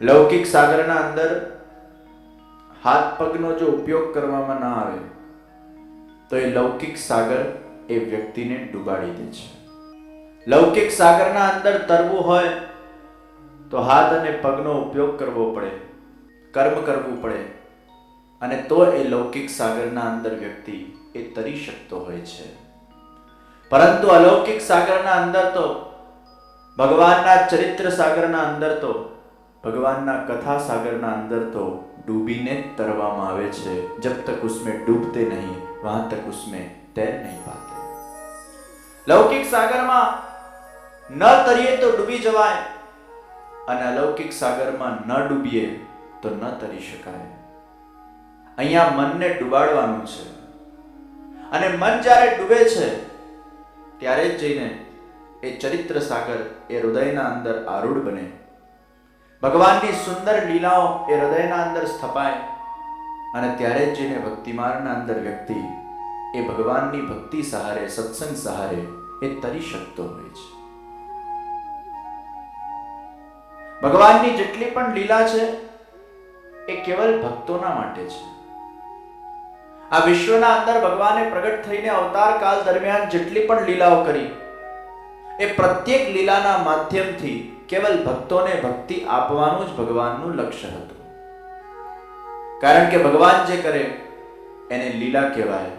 લૌકિક સાગરના અંદર હાથ પગનો જો ઉપયોગ કરવામાં ના આવે, તો એ લૌકિક સાગર એ વ્યક્તિને ડૂબાડી દે છે. લૌકિક સાગરના અંદર તરવું હોય, તો હાથ અને પગનો ઉપયોગ કરવો પડે, કર્મ કરવું પડે, અને તો એ લૌકિક સાગરના અંદર વ્યક્તિ એ તરી શકતો હોય છે. પરંતુ અલૌકિક સાગરના અંદર તો, ભગવાનના ચરિત્ર સાગરના અંદર તો ભગવાનના કથા સાગરના અંદર તો ડૂબીને જ તરવામાં આવે છે. જબ તક ઉસમે ડૂબતે નહીં, વહાં તક ઉસમે તૈર નહીં પાતે. લૌકિક સાગરમાં ન તરીએ તો ડૂબી જવાય. અને અલૌકિક સાગરમાં ન ડૂબીએ તો ન તરી શકાય. અહીંયા મનને ડૂબાડવાનું છે. અને મન જ્યારે ડૂબે છે, ત્યારે જ જઈને એ ચરિત્ર સાગર એ હૃદયના અંદર આરૂઢ બને. ભગવાનની સુંદર લીલાઓ એ હૃદયના અંદર સ્થપાય અને ત્યારે જ જઈને ભક્તિમાર્ગના અંદર વ્યક્તિ એ ભગવાનની ભક્તિ સહારે, સત્સંગ સહારે એ તરી શકતો હોય છે. ભગવાનની જેટલી પણ લીલા છે, એ કેવલ ભક્તોના માટે છે. આ વિશ્વના અંદર ભગવાને પ્રગટ થઈને અવતાર કાળ દરમિયાન જેટલી પણ લીલાઓ કરી, એ પ્રત્યેક લીલાના માધ્યમથી કેવલ ભક્તોને ભક્તિ આપવાનું જ ભગવાનનું લક્ષ્ય હતું. કારણ કે ભગવાન જે કરે, એને લીલા કહેવાય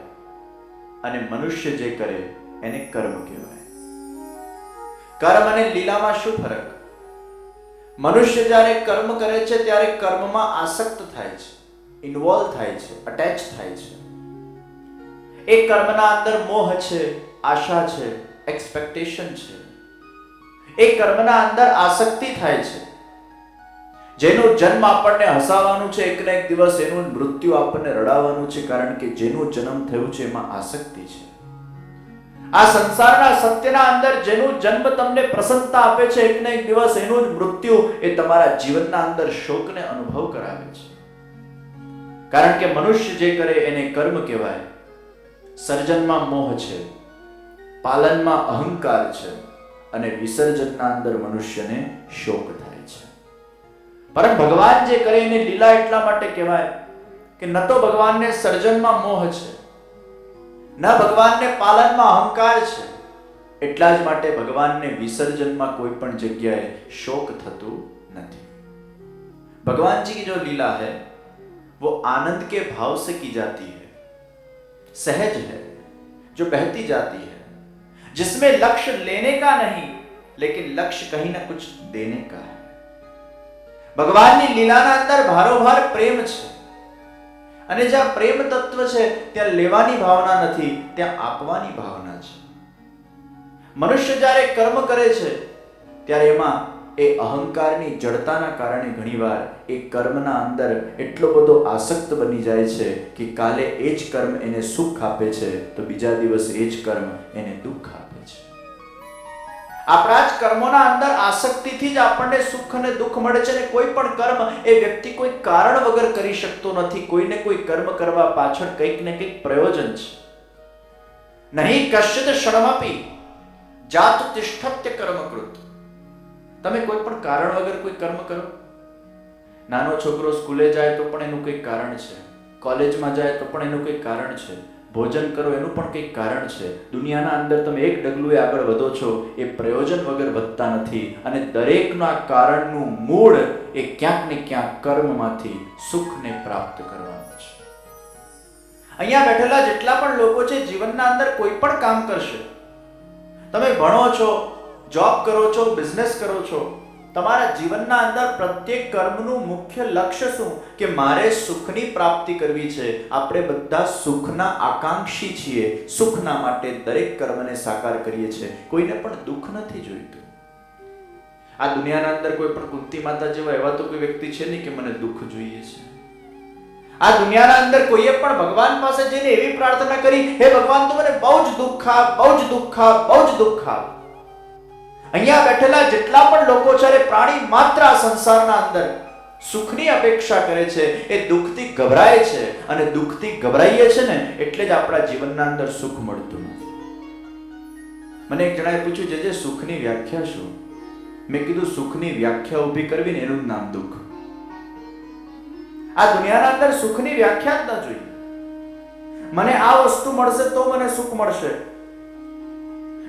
અને મનુષ્ય જે કરે, એને કર્મ કહેવાય. કર્મ અને લીલામાં શું ફરક? મનુષ્ય જ્યારે કર્મ કરે છે, ત્યારે કર્મમાં આસક્ત થાય છે ઇન્વોલ્વ થાય છે અટેચ થાય છે. એ કર્મના અંદર મોહ છે, આશા છે એક્સપેક્ટેશન છે. એ કર્મના અંદર આસક્તિ થાય છે. જેનું જન્મ આપણને હસાવાનું છે એક ને એક દિવસ એનું મૃત્યુ આપણને રડાવવાનું છે, કારણ કે જેનું જન્મ થયું છે એમાં આસક્તિ છે. આ સંસારના સત્યના અંદર જેનું જન્મ તમને પ્રસન્નતા આપે છે એક ને એક દિવસ એનું જ મૃત્યુ એ તમારા જીવનના અંદર શોકને અનુભવ કરાવે છે. કારણ કે મનુષ્ય જે કરે એને કર્મ કહેવાય. સર્જનમાં મોહ છે. પાલનમાં અહંકાર છે. અને વિસર્જનના અંદર મનુષ્યને શોક થાય છે પરંતુ ભગવાન જે કરે એને લીલા એટલા માટે કહેવાય કે ન તો ભગવાનને સર્જનમાં મોહ છે ન ભગવાનને પાલનમાં અહંકાર છે એટલા જ માટે ભગવાનને વિસર્જનમાં કોઈ પણ જગ્યાએ શોક થતું નથી भगवान जी की जो लीला है वो आनंद के भाव से की जाती है सहज है जो बहती जाती है जिसमें लक्ष्य लेने का नहीं लेकिन लक्ष्य कहीं ना कुछ देने का है ભગવાનની લીલાના અંદર ભારોભાર પ્રેમ છે અને જ્યાં પ્રેમ તત્વ છે ત્યાં લેવાની ભાવના નથી ત્યાં આપવાની ભાવના છે મનુષ્ય જ્યારે કર્મ કરે છે ત્યારે એમાં એ અહંકારની જડતાના કારણે ઘણીવાર એ કર્મના અંદર એટલો બધો આસક્ત બની જાય છે કે કાલે એ જ કર્મ એને સુખ આપે છે, તો બીજા દિવસ એ જ કર્મ એને દુઃખ આપે છે. આપણા જ કર્મોના અંદર આસક્તિથી જ આપણને સુખ અને દુઃખ મળે છે અને કોઈ પણ કર્મ એ વ્યક્તિ કોઈ કારણ વગર કરી શકતો નથી. કોઈને કોઈ કર્મ કરવા પાછળ કંઈક ને કંઈક પ્રયોજન છે. નહીં કશ્યત ક્ષણમપી જાત તિષ્ઠત્ય કર્મકૃત તમે કોઈ પણ કારણ વગર કોઈ કર્મ કરો? નાનો છોકરો સ્કૂલે જાય તો પણ એનું કંઈક કારણ છે. કોલેજમાં જાય તો પણ એનું કંઈક કારણ છે. ભોજન કરો એનું પણ કંઈક કારણ છે. દુનિયાના અંદર તમે એક ડગલું આગળ વધો છો, એ પ્રયોજન વગર વધતા નથી. અને દરેકના કારણનું મૂળ એ ક્યાંક ને ક્યાંક કર્મમાંથી સુખને પ્રાપ્ત કરવાનું છે. અહીંયા બેઠેલા જેટલા પણ લોકો છે, જીવનના અંદર કોઈ પણ કામ કરશે. તમે ભણો છો જોબ કરો છો બિઝનેસ કરો છો, તમારા જીવનના અંદર પ્રત્યેક કર્મનું મુખ્ય લક્ષ્ય શું? કે મારે સુખની પ્રાપ્તિ કરવી છે. આપણે બધા સુખના આકાંક્ષી છીએ. સુખના માટે દરેક કર્મને સાકાર કરીએ છીએ. કોઈને પણ દુઃખ નથી જોઈતું. આ દુનિયાના અંદર કોઈ પણ કુંતી માતા જેવા એવા તો કોઈ વ્યક્તિ છે નહીં કે મને દુઃખ જોઈએ છે. આ દુનિયાના અંદર કોઈએ પણ ભગવાન પાસે જઈને એવી પ્રાર્થના કરી, હે ભગવાન, તું મને બહુ જ દુઃખ આપ, બહુ જ દુઃખ આપ, બહુ જ દુઃખ આપ. અહીંયા બેઠેલા જેટલા પણ લોકો છે પ્રાણી માત્ર આ સંસારના અંદર સુખની અપેક્ષા કરે છે, એ દુઃખથી ગભરાય છે અને દુઃખથી ગભરાઈએ છે ને, એટલે જ આપણા જીવનના અંદર સુખ મળતું નથી. મને એક જણાએ પૂછ્યું જે જે સુખની વ્યાખ્યા શું? મેં કીધું, સુખની વ્યાખ્યા ઊભી કરવી ને એનું નામ દુઃખ. આ દુનિયાના અંદર સુખની વ્યાખ્યા જ ન જોઈએ. મને આ વસ્તુ મળશે તો મને સુખ મળશે.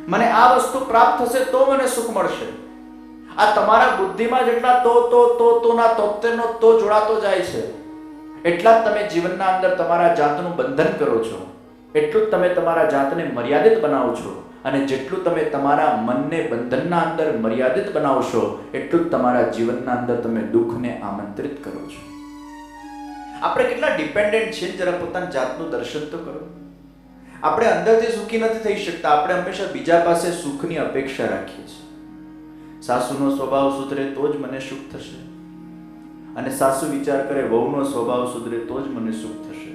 મને આ વસ્તુ પ્રાપ્ત થશે તો મને સુખ મળશે. આ તમારા બુદ્ધિમાં જેટલા તો તો તો, તોના તોતેરનો તો જોડાતો જાય છે. એટલા જ તમે જીવનના અંદર તમારા જાતનું બંધન કરો છો. એટલું જ તમે તમારા જાતને મર્યાદિત બનાવો છો. અને જેટલું તમે તમારા મનને બંધનના અંદર મર્યાદિત બનાવશો, એટલું જ તમારા જીવનના અંદર તમે દુઃખને આમંત્રિત કરો છો. આપણે કેટલા ડિપેન્ડન્ટ છીએ જરા પોતાના જાતનું દર્શન તો કરો. આપણે અંદરથી સુખી નથી થઈ શકતા. આપણે હંમેશા બીજા પાસે સુખની અપેક્ષા રાખીએ છીએ. સાસુનો સ્વભાવ સુધરે તો જ મને સુખ થશે. અને સાસુ વિચાર કરે, વહુનો સ્વભાવ સુધરે તો જ મને સુખ થશે.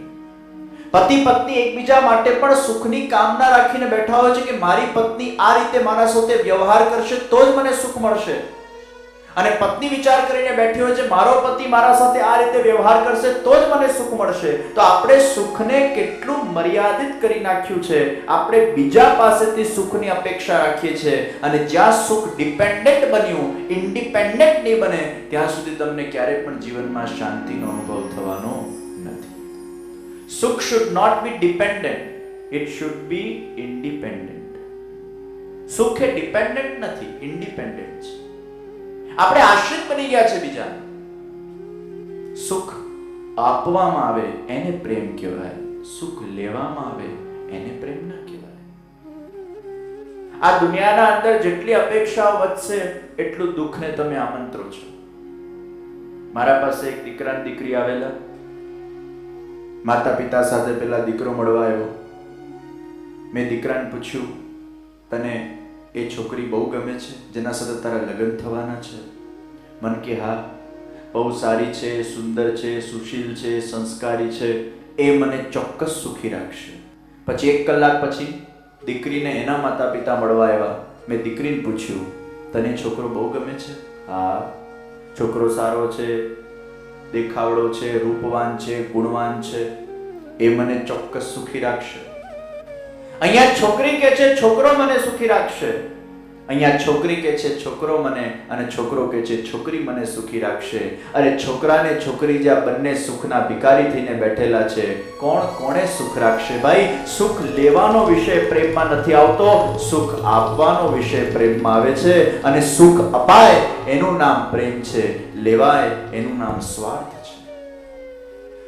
પતિ પત્ની એકબીજા માટે પણ સુખની કામના રાખીને બેઠા હોય છે કે મારી પત્ની આ રીતે મારા સાથે વ્યવહાર કરશે તો જ મને સુખ મળશે. અને પત્ની વિચાર કરીને બેઠી હોય છે, મારો પતિ મારા સાથે આ રીતે વ્યવહાર કરશે તો જ મને સુખ મળશે. તો આપણે સુખને કેટલું મર્યાદિત કરી નાખ્યું છે? આપણે બીજા પાસેથી સુખની અપેક્ષા રાખીએ છીએ. અને જ્યાં સુખ ડિપેન્ડન્ટ બન્યું ઇન્ડિપેન્ડન્ટ નહીં બને, ત્યાં સુધી તમને ક્યારેય પણ જીવનમાં શાંતિનો અનુભવ થવાનો નથી. સુખ should not be dependent it should be independent સુખ એ ડિપેન્ડન્ટ નથી ઇન્ડિપેન્ડન્ટ છે. આપણે આશ્રિત બની ગયા છે બીજા. સુખ આપવામાં આવે, એને પ્રેમ કહેવાય. સુખ લેવામાં આવે, એને પ્રેમ ના કહેવાય. આ દુનિયાના અંદર જેટલી અપેક્ષાઓ વધશે, એટલું દુઃખને તમે આમંત્રો છો. મારા પાસે એક દીકરા દીકરી આવેલા. માતા પિતા સાથે પેલા દીકરો મળવા આવ્યો. મેં દીકરાને પૂછ્યું, તને એ છોકરી બહુ ગમે છે, જેના સાથે તારા લગ્ન થવાના છે? મન કે હા. બહુ સારી છે, સુંદર છે, સુશીલ છે, સંસ્કારી છે, એ મને ચોક્કસ સુખી રાખશે. પછી એક કલાક પછી દીકરીને એના માતા પિતા મળવા આવ્યા. મેં દીકરીને પૂછ્યું, તને છોકરો બહુ ગમે છે? હા. છોકરો સારો છે, દેખાવડો છે, રૂપવાન છે, ગુણવાન છે, એ મને ચોક્કસ સુખી રાખશે. અહીંયા છોકરી કે છે, છોકરો મને સુખી રાખશે. અહીંયા છોકરી કે છે, છોકરો મને અને છોકરો કે છે, છોકરી મને સુખી રાખશે. અરે છોકરાને છોકરી જ્યાં બંને સુખના ભિકારી થઈને બેઠેલા છે, કોણ કોણે સુખ રાખશે? ભાઈ, સુખ લેવાનો વિષય પ્રેમમાં નથી આવતો. સુખ આપવાનો વિષય પ્રેમમાં આવે છે અને સુખ અપાય એનું નામ પ્રેમ છે. લેવાય એનું નામ સ્વાર્થ છે.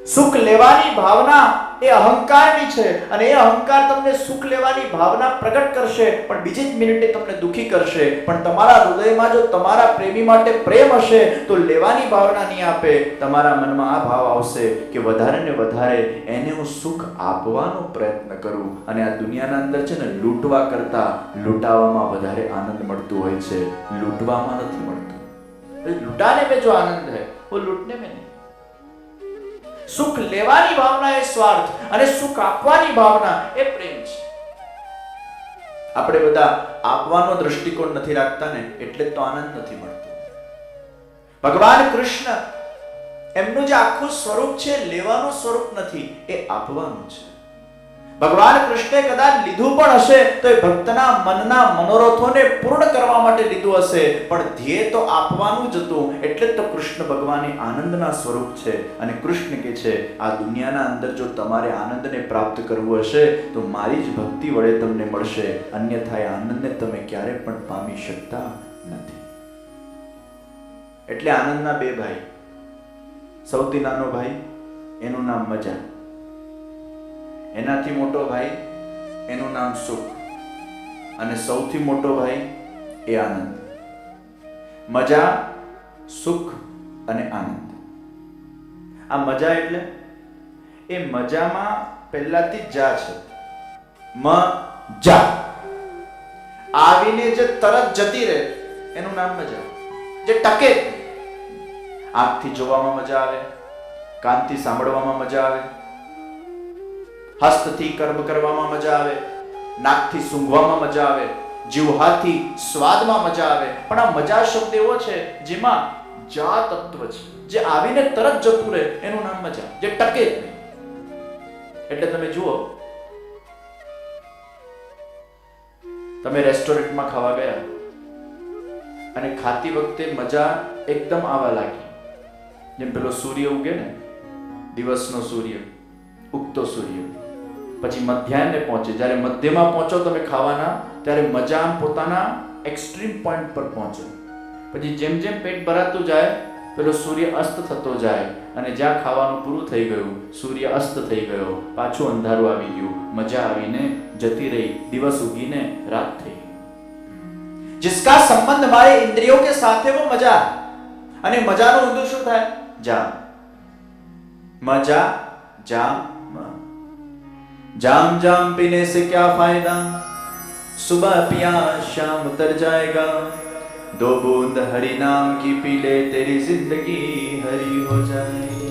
સુખ લેવાની ભાવના એ અહંકારની છે અને એ અહંકાર તમને સુખ લેવાની ભાવના પ્રગટ કરશે, પણ બીજી જ મિનિટે તમને દુઃખી કરશે. પણ તમારા હૃદયમાં જો તમારા પ્રેમી માટે પ્રેમ હશે, તો લેવાની ભાવના નહીં આપે. તમારા મનમાં આ ભાવ આવશે કે વધારે ને વધારે એને હું સુખ આપવાનો પ્રયત્ન કરું. અને આ દુનિયાના અંદર છે ને લૂંટવા કરતા લૂંટાવામાં વધારે આનંદ મળતો હોય છે. લૂંટવામાં નથી મળતું. લૂંટાને મેં જો આનંદ હે વો લૂંટને મેં નહીં. સુખ લેવાની ભાવના એ સ્વાર્થ અને સુખ આપવાની ભાવના એ પ્રેમ છે. આપણે બધા આપવાનો દ્રષ્ટિકોણ નથી રાખતા ને એટલે તો આનંદ નથી મળતો. ભગવાન કૃષ્ણ એમનું જે આખું સ્વરૂપ છે, લેવાનું સ્વરૂપ નથી, એ આપવાનું છે. ભગવાન કૃષ્ણે કદાચ લીધું પણ હશે, તો એ ભક્તના મનના મનોરથોને પૂર્ણ કરવા માટે લીધું હશે. પણ ધ્યેય તો આપવાનું જ હતું, એટલે તો કૃષ્ણ ભગવાન આનંદના સ્વરૂપ છે. અને કૃષ્ણ કે છે, આ દુનિયાના અંદર જો તમારે આનંદને પ્રાપ્ત કરવું હશે, તો મારી જ ભક્તિ વડે તમને મળશે. અન્યથા એ આનંદને તમે ક્યારે પણ પામી શકતા નથી. એટલે આનંદના બે ભાઈ. સૌથી નાનો ભાઈ, એનું નામ મજા. એનાથી મોટો ભાઈ એનું નામ સુખ અને સૌથી મોટો ભાઈ એ આનંદ. મજા, સુખ અને આનંદ. આ મજા એટલે એ મજામાં પહેલાથી જા છે. મ જા આવીને જે તરત જતી રહે, એનું નામ મજા. જે ટકે આંખથી જોવામાં મજા આવે, કાનથી સાંભળવામાં મજા આવે હસ્તથી કર્મ કરવામાં મજા આવે, નાકથી સૂંઘવામાં મજા આવે, જીવહાથી સ્વાદમાં મજા આવે. પણ આ મજા શબ્દ એવો છે જેમાં જા તત્વ છે. જે આવીને તરત જતું રહે, એનું નામ મજા. જે ટકે એટલે તમે જુઓ, તમે રેસ્ટોરન્ટમાં ખાવા ગયા અને ખાતી વખતે મજા એકદમ આવવા લાગી. જેમ પેલો સૂર્ય ઉગે ને, દિવસનો સૂર્ય, ઉગતો સૂર્ય. પછી મધ્યાહને પહોંચે. જ્યારે મધ્યમાં પહોંચો તમે ખાવાના, ત્યારે મજા આમ પોતાના એક્સ્ટ્રીમ પોઈન્ટ પર પહોંચે. પછી જેમ જેમ પેટ ભરાતું જાય, પેલો સૂર્ય અસ્ત થતો જાય અને જ્યાં ખાવાનું પૂરું થઈ ગયું, સૂર્ય અસ્ત થઈ ગયો. પાછું અંધારું આવી ગયું. મજા આવીને જતી રહી. દિવસ ઉગીને રાત થઈ. જિસકા સંબંધ મારે ઇન્દ્રિયો કે સાથે વો મજા અને મજાનો ઉર્દુ શું થાય? જા મજા જા जाम जाम पीने से क्या फायदा सुबह पिया शाम उतर जाएगा दो बूंद हरि नाम की पी ले तेरी जिंदगी हरी हो जाएगी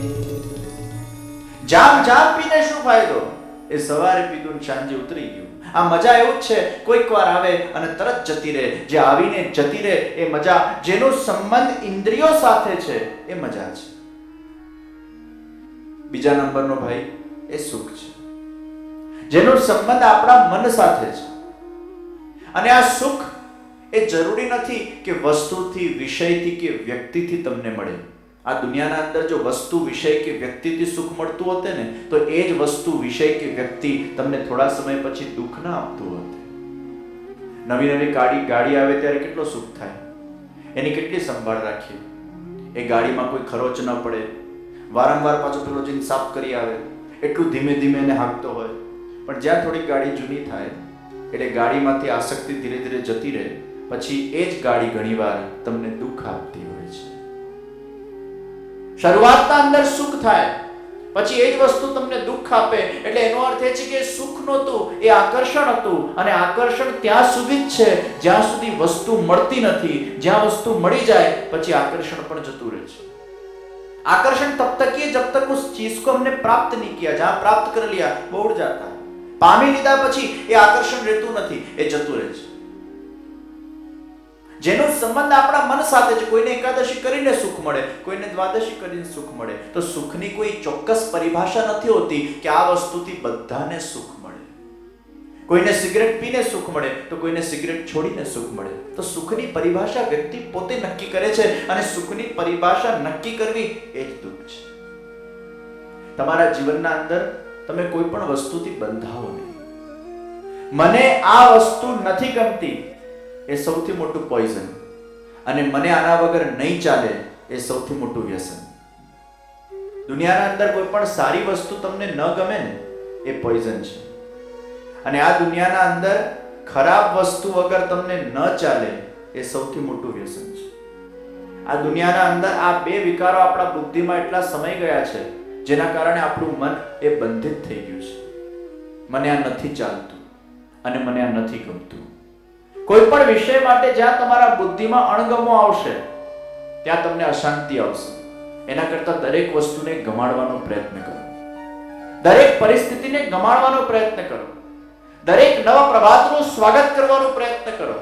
જામ જામ પીને શું ફાયદો એ સવારે પીધું ને સાંજે ઉતરી ગયું આ મજા એવું જ છે કોઈક વાર આવે અને તરત જતી રહે જે આવીને જતી રહે એ મજા જેનો સંબંધ ઇન્દ્રિયો સાથે છે એ મજા છે બીજા નંબરનો ભાઈ એ સુખ છે જેનો સંબંધ આપણા મન સાથે છે. અને આ સુખ એ જરૂરી નથી કે વસ્તુથી, વિષયથી કે વ્યક્તિથી તમને મળે. આ દુનિયાના અંદર જો વસ્તુ, વિષય કે વ્યક્તિથી સુખ મળતું હોત ને, તો એ જ વસ્તુ, વિષય કે વ્યક્તિ તમને થોડા સમય પછી દુઃખ ના આપતું હોત. નવી નવી ગાડી ગાડી આવે ત્યારે કેટલો સુખ થાય? એની કેટલી સંભાળ રાખીએ? એ ગાડીમાં કોઈ ખરોચ ન પડે. વારંવાર પાછો પેલો જઈને સાફ કરી આવે. એટલું ધીમે ધીમે એને હાંકતો હોય. પણ જ્યાં થોડીક ગાડી જૂની થાય એટલે ગાડીમાંથી આસક્તિ ધીરે ધીરે જતી રહે પછી એ જ ગાડી ઘણીવાર તમને દુઃખ આપતી હોય છે શરૂઆતના અંદર સુખ થાય પછી એ જ વસ્તુ તમને દુઃખ આપે એટલે એનો અર્થ એ છે કે સુખ નહોતું એ આકર્ષણ હતું અને આકર્ષણ ત્યાં સુધી જ છે જ્યાં સુધી વસ્તુ મળતી નથી જ્યાં વસ્તુ મળી જાય પછી આકર્ષણ પણ જતું રહે છે आकर्षण तब तक ही है जब तक उस चीज को हमने प्राप्त नहीं किया जहां प्राप्त कर लिया वो उड़ जाता है પામી લીધા પછી એ આકર્ષણ રહેતું નથી, એ જતું રહે છે. જેનો સંબંધ આપણા મન સાથે છે, કોઈને એકાદશી કરીને સુખ મળે, કોઈને દ્વાદશી કરીને સુખ મળે, તો સુખની કોઈ ચોક્કસ પરિભાષા નથી હોતી કે આ વસ્તુથી બધાને સુખ મળે. કોઈને સિગરેટ પીને સુખ મળે, તો કોઈને સિગરેટ છોડીને સુખ મળે. તો સુખની પરિભાષા વ્યક્તિ પોતે નક્કી કરે છે અને સુખની પરિભાષા નક્કી કરવી એ જ દુઃખ છે. તમારા જીવનના અંદર તમે કોઈ પણ વસ્તુથી બંધાવો નહીં. મને આ વસ્તુ નથી ગમતી, એ સૌથી મોટું પોઈઝન અને મને આના વગર નહીં ચાલે, એ સૌથી મોટું વ્યસન. દુનિયાના અંદર કોઈ પણ સારી વસ્તુ તમને ન ગમે ને, એ પોઈઝન છે. અને આ દુનિયાના અંદર ખરાબ વસ્તુ વગર તમને ન ચાલે, એ સૌથી મોટું વ્યસન છે. આ દુનિયાના અંદર આ બે વિકારો આપણા બુદ્ધિમાં એટલા સમય ગયા છે જેના કારણે આપણું મન એ બંધિત થઈ ગયું છે. મને આ નથી ચાલતું અને મને આ નથી ગમતું. કોઈ પણ વિષય માટે જ્યાં તમારા બુદ્ધિમાં અણગમો આવશે, ત્યાં તમને અશાંતિ આવશે. એના કરતા દરેક વસ્તુને ગમાડવાનો પ્રયત્ન કરો. દરેક પરિસ્થિતિને ગમાડવાનો પ્રયત્ન કરો. દરેક નવા પ્રભાતનું સ્વાગત કરવાનો પ્રયત્ન કરો.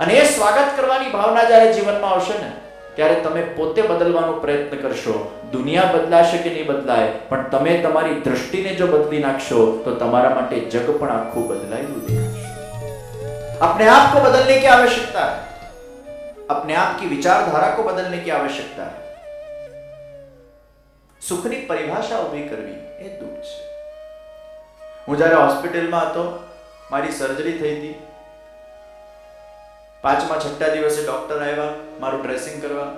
અને એ સ્વાગત કરવાની ભાવના જ્યારે જીવનમાં આવશે ને ત્યારે તમે પોતે બદલવાનો પ્રયત્ન કરશો દુનિયા બદલાશે કે નહીં બદલાય પણ તમે તમારી દૃષ્ટિને જો બદલી નાખશો તો તમારા માટે જગ પણ આખું બદલાયેલું દેખાશે अपने आप को बदलने की आवश्यकता है अपने आप की विचारधारा को बदलने की आवश्यकता है સુખની પરિભાષા ઊભી કરવી એ દુઃખ છે હું જ્યારે હોસ્પિટલમાં હતો મારી સર્જરી થઈ હતી પાંચમા, છઠ્ઠા દિવસે ડોક્ટર આવ્યા, મારું ડ્રેસિંગ કરવા.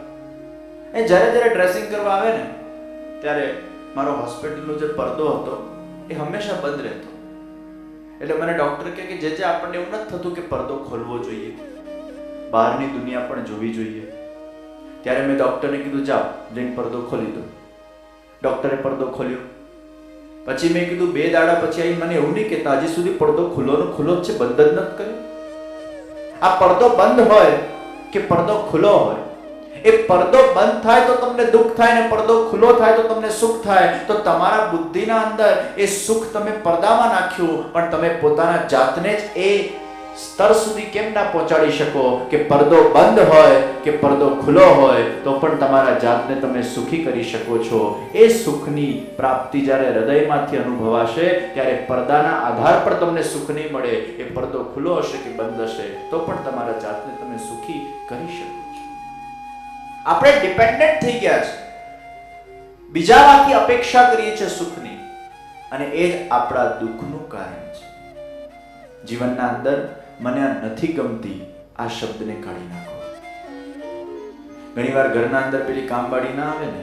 એ જ્યારે જ્યારે ડ્રેસિંગ કરવા આવે ને, ત્યારે મારો હોસ્પિટલનો જે પડદો હતો, એ હંમેશા બંધ રહેતો. એટલે મને ડૉક્ટર કહે કે જે જે આપણને એવું નથી થતું કે પડદો ખોલવો જોઈએ. બહારની દુનિયા પણ જોવી જોઈએ. ત્યારે મેં ડૉક્ટરને કીધું, જાઓ, જઈને પડદો ખોલી દો. ડોક્ટરે પડદો ખોલ્યો. પછી મેં કીધું, બે દાડા પછી આવી મને એવું નહીં કહેતા, હજી સુધી પડદો ખુલ્લો ખુલ્લો જ છે, બંધ જ નથી કર્યો. આ પડદો બંધ હોય કે પડદો ખુલ્લો હોય? એ પડદો બંધ થાય તો તમને દુઃખ થાય ને પડદો ખુલ્લો થાય તો તમને સુખ થાય. તો તમારા બુદ્ધિના અંદર એ સુખ તમે પડદામાં નાખ્યું, પણ તમે પોતાના જાતને જ એ સ્તર સુધી કેમ ના પહોંચાડી શકો કે પડદો બંધ હોય કે પડદો ખુલ્લો હોય, તો પણ તમારા જાતને તમે સુખી કરી શકો છો. એ સુખની પ્રાપ્તિ જ્યારે હૃદયમાંથી અનુભવાશે, ત્યારે પડદાના આધાર પર તમને સુખ નહીં મળે, એ પડદો ખુલ્લો હશે કે બંધ હશે, તો પણ તમારા જાતને તમે સુખી કરી શકો છો. આપણે ડિપેન્ડન્ટ થઈ ગયા છે. બીજામાંથી અપેક્ષા કરીએ છીએ સુખની. અને એ જ આપણા દુઃખનું કારણ છે. જીવનના અંદર મને આ નથી ગમતી, આ શબ્દને કાઢી નાખો. ઘણીવાર ઘરના અંદર પેલી કામવાળી ના આવે ને,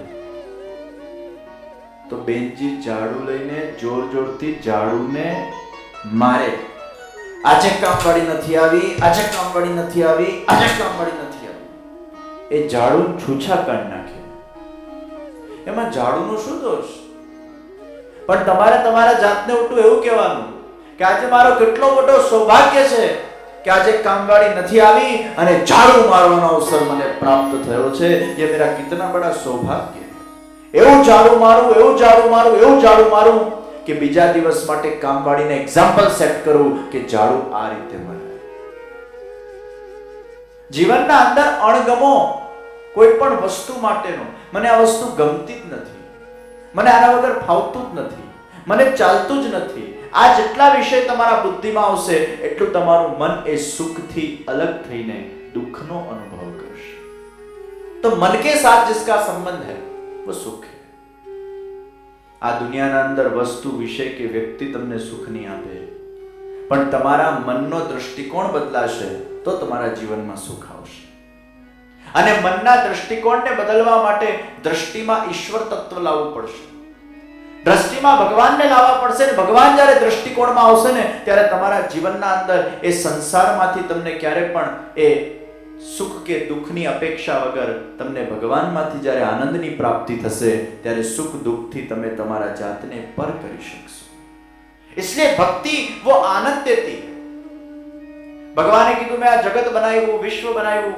તો બેનજી ઝાડુ લઈને જોર જોરથી ઝાડુને મારે. આજે કામવાળી નથી આવી, આજે કામવાળી નથી આવી, આજે કામવાળી નથી આવી. એ ઝાડુ છૂછા કાઢી નાખે. એમાં ઝાડુનો શું દોષ? પણ તમારે તમારા જાતને ઉલટું એવું કહેવાનું. કે આજે મારો કેટલો મોટો સૌભાગ્ય છે કે આજે કામવાળી નથી આવી અને ઝાડુ મારવાનો અવસર મને પ્રાપ્ત થયો છે. એ મેરા કિતના બડા સૌભાગ્ય એવું ઝાડુ મારું, એવું ઝાડુ મારું, એવું ઝાડુ મારું કે બીજા દિવસ માટે કામવાળીને એક્ઝામ્પલ સેટ કરું કે ઝાડુ આ રીતે મને જીવનના અંદર અણગમો કોઈ પણ વસ્તુ માટેનો મને આ વસ્તુ ગમતી જ નથી. મને આના વગર ફાવતું જ નથી. મને ચાલતું જ નથી. આ જેટલા વિષય તમારા બુદ્ધિમાં આવશે એટલું તમારું મન એ સુખથી અલગ થઈને દુઃખનો અનુભવ કરશે તો મન કે સાથ जिसका સંબંધ है वो સુખ है આ દુનિયાના અંદર વસ્તુ વિષય કે વ્યક્તિ તમને સુખ નહીં આપે પણ તમારા મનનો દૃષ્ટિકોણ બદલાશે તો તમારા જીવનમાં સુખ આવશે અને મનના દૃષ્ટિકોણને બદલવા માટે દ્રષ્ટિમાં ઈશ્વર તત્વ લાવવું પડશે દ્રષ્ટિમાં ભગવાનને લાવવા પડશે ને ભગવાન જ્યારે દ્રષ્ટિકોણમાં આવશે ને ત્યારે તમારા જીવનના અંદર એ સંસારમાંથી તમને ક્યારે પણ એ સુખ કે દુઃખની અપેક્ષા વગર તમને ભગવાનમાંથી જ્યારે આનંદની પ્રાપ્તિ થશે, ત્યારે સુખ દુઃખથી તમે તમારા જાતને પર કરી શકશો. એટલે ભક્તિ વો આનંદ દેતી. ભગવાને કીધું, મેં આ જગત બનાવ્યું, વિશ્વ બનાવ્યું,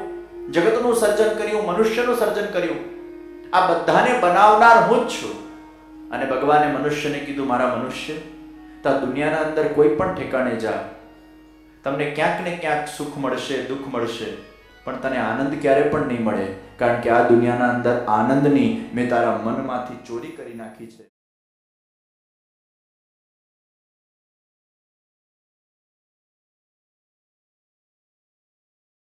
જગતનું સર્જન કર્યું, મનુષ્યનું સર્જન કર્યું. આ બધાને બનાવનાર હું જ છું. અને ભગવાને મનુષ્યને કીધું, મારા મનુષ્ય, તા દુનિયાના અંદર કોઈ પણ ઠેકાણે જા. તમને ક્યાંક ને ક્યાંક સુખ મળશે, દુઃખ મળશે, પણ તને આનંદ ક્યારે પણ નહીં મળે, કારણ કે આ દુનિયાના અંદર આનંદની મેં તારા મનમાંથી ચોરી કરી નાખી છે.